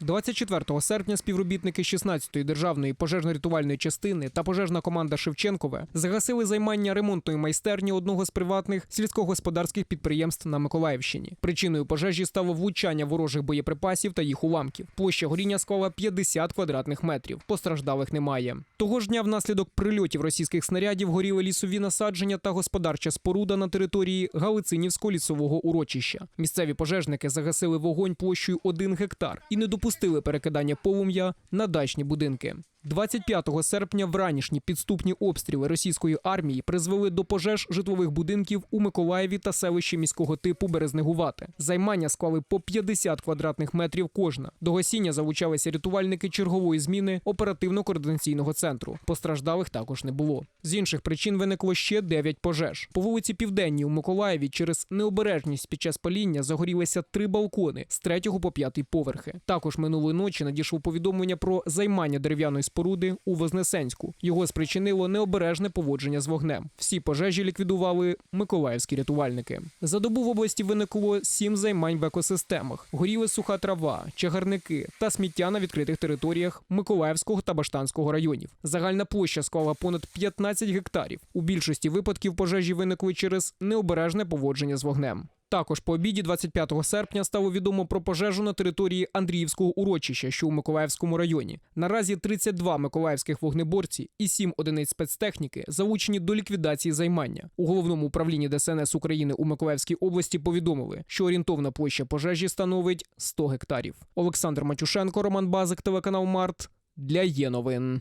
24 серпня співробітники 16-ї державної пожежно-рятувальної частини та пожежна команда Шевченкове загасили займання ремонтної майстерні одного з приватних сільськогосподарських підприємств на Миколаївщині. Причиною пожежі стало влучання ворожих боєприпасів та їх уламків. Площа горіння склала 50 квадратних метрів. Постраждалих немає. Того ж дня внаслідок прильотів російських снарядів горіли лісові насадження та господарча споруда на території Галицинівського лісового урочища. Місцеві пожежники загасили вогонь площею 1 гектар і не допустили перекидання полум'я на дачні будинки. 25 серпня вранішні підступні обстріли російської армії призвели до пожеж житлових будинків у Миколаєві та селищі міського типу Березнегувате. Займання склали по 50 квадратних метрів кожна. До гасіння залучалися рятувальники чергової зміни оперативно-координаційного центру. Постраждалих також не було. З інших причин виникло ще 9 пожеж. По вулиці Південній у Миколаєві через необережність під час паління загорілися три балкони з третього по п'ятий поверхи. Також минулої ночі надійшло повідомлення про займання дерев'яної споруди у Вознесенську. Його спричинило необережне поводження з вогнем. Всі пожежі ліквідували миколаївські рятувальники. За добу в області виникло сім займань в екосистемах: горіли суха трава, чагарники та сміття на відкритих територіях Миколаївського та Баштанського районів. Загальна площа склала понад 15 гектарів. У більшості випадків пожежі виникли через необережне поводження з вогнем. Також по обіді 25 серпня стало відомо про пожежу на території Андріївського урочища, що у Миколаївському районі. Наразі 32 миколаївських вогнеборці і 7 одиниць спецтехніки залучені до ліквідації займання. У головному управлінні ДСНС України у Миколаївській області повідомили, що орієнтовна площа пожежі становить 100 гектарів. Олександр Матюшенко, Роман Базик, телеканал Март для є новин.